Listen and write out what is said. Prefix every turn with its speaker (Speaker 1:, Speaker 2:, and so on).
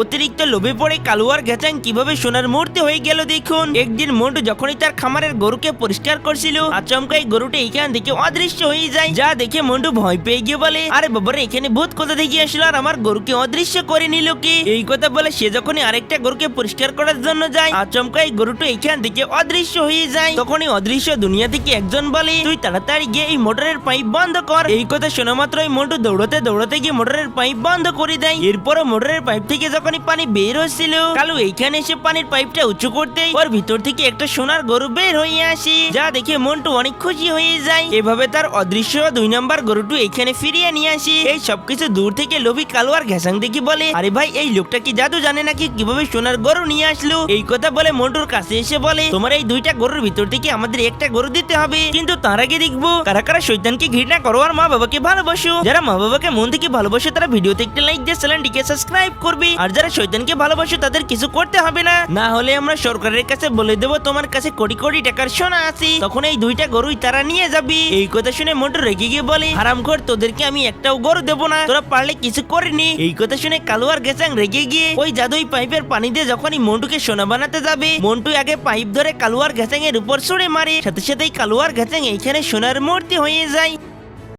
Speaker 1: অতিরিক্ত লোভে পড়ে কালুয়ার গেচাং কীভাবে সোনার মূর্তি হয়ে গেল দেখুন। একদিন মন্টু যখনই তার খামারের গরুকে পরিষ্কার করছিল আচমকা এই গরুটা এখান থেকে অদৃশ্য হয়ে যায়, যা দেখে মন্টু ভয় পেয়ে গিয়ে বলে, আরে বাবারে, এখানে ভূত কোথা থেকে আসলো আর আমার গরুকে অদৃশ্য করে নিল কি? এই কথা বলে সে যখনই আরেকটা গরুকে পরিষ্কার করার জন্য যায় আচমকা এই গরুটা এখান থেকে অদৃশ্য হয়ে যায়। তখন এই অদৃশ্য দুনিয়া থেকে একজন বলে, তুই তাড়াতাড়ি গিয়ে এই মোটরের পাইপ বন্ধ কর। এই কথা শোনা মাত্রই মন্টু দৌড়াতে দৌড়াতে গিয়ে মোটরের পাইপ বন্ধ করে দেয়। এরপরও মোটরের পাইপ থেকে যখনই পানি বের হচ্ছিল কালু, এইখানে এসে পানির পাইপটা উঁচু করতেই ওর ভিতর থেকে একটা সোনার গরু বের হয়ে আসে, যা দেখে মন্টু অনেক খুশি হয়ে যায়। এভাবে তার অদৃশ্য দুই নাম্বার গরুটু এখানে ফিরিয়ে নিয়ে আসে। এই সবকিছু দূর থেকে লোভী কালু আর ঘেসাং দেখি বলে, আরে ভাই, এই লোকটা কি জাদু জানে নাকি কীভাবে সোনার গরু নিয়ে আসলো? এই কথা বলে মন্টুর কাছে এসে বলে, তোমার এই দুইটা গরুর ভিতর থেকে আমাদের একটা গরু দিতে হবে। কিন্তু তার আগে দেখব, কারা কারা শৈতানকে ঘৃণা করো আর মা বাবাকে ভালোবাসো। যারা মা বাবাকে মন থেকে ভালোবাসে, তারা ভিডিওতে একটা লাইক দিয়ে চ্যানেলটিকে সাবস্ক্রাইব করবে। আর যারা শৈতানকে ভালোবাসো তাদের কিছু করতে হবে না। না হলে আমরা সরকারের কাছে বলে দেবো, তোমার কাছে কোটি কোটি টাকার সোনা আছে। তখন এই দুইটা গরুই তারা নিয়ে যাবি। এই কথা শুনে মন্টু রেগে গিয়ে বলে, হারাম কর তোদেরকে আমি একটাও গরু দেবো না। তোরা পারলে কিছু করিনি এই কথা শুনে কালুয়ার গেছাং রেগে গিয়ে ওই জাদুই পাইপের পানি দিয়ে যখনই মন্টুকে সোনা বানাতে যাবে, মন্টু আগে পাইপ ধরে কালুয়ার গেছাং এর উপর ছুড়ে মারে। সাথে সাথেই কালুয়ার গেছাং এইখানে সোনার মূর্তি হয়ে যায়।